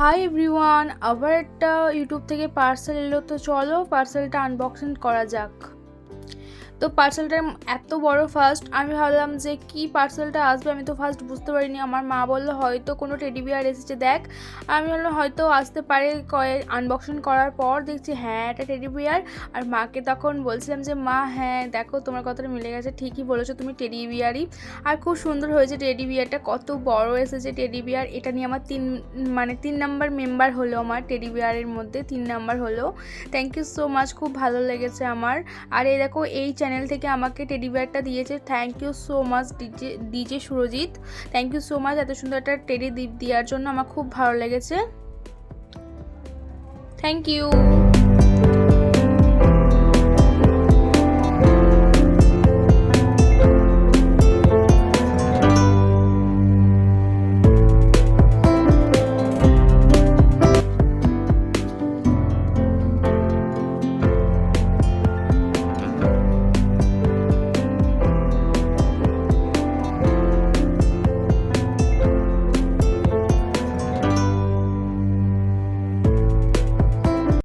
Hi everyone আবার একটা YouTube থেকে পার্সেল এলো তো চলো পার্সেলটা আনবক্সিং করা যাক। তো পার্সেলটা এত বড় ফার্স্ট আমি ভাবলাম যে কি পার্সেলটা আসবে আমি তো ফার্স্ট বুঝতে পারিনি। আমার মা বলল, হয়তো কোনো টেডি বিয়ার এসেছে, দেখ। আমি ভাবলাম, হয়তো আসতে পারে কয়ে আনবক্সিং করার পর। দেখছি হ্যাঁ এটা টেডি বিয়ার আর মাকে তখন বলছিলাম যে, মা হ্যাঁ দেখো, তোমার কথাটা মিলে গেছে, ঠিকই বলেছ, তুমি টেডি বিয়ারই আর খুব সুন্দর হয়েছে টেডি বিয়ারটা কত বড় এসেছে টেডি বিয়ার এটা নিয়ে আমার তিন মানে তিন নাম্বার মেম্বার হলো আমার টেডি বিয়ারের মধ্যে, তিন নাম্বার হলো। থ্যাংক ইউ সো মাচ খুব ভালো লেগেছে আমার। আর এই দেখো, এই চ্যানেল থেকে আমাকে টেডি বিয়ারটা দিয়েছে। Thank you so much DJ DJ Surajit thank you so much এত সুন্দর একটা টেডি দ্বীপ দেওয়ার জন্য আমার খুব ভালো লেগেছে। Thank you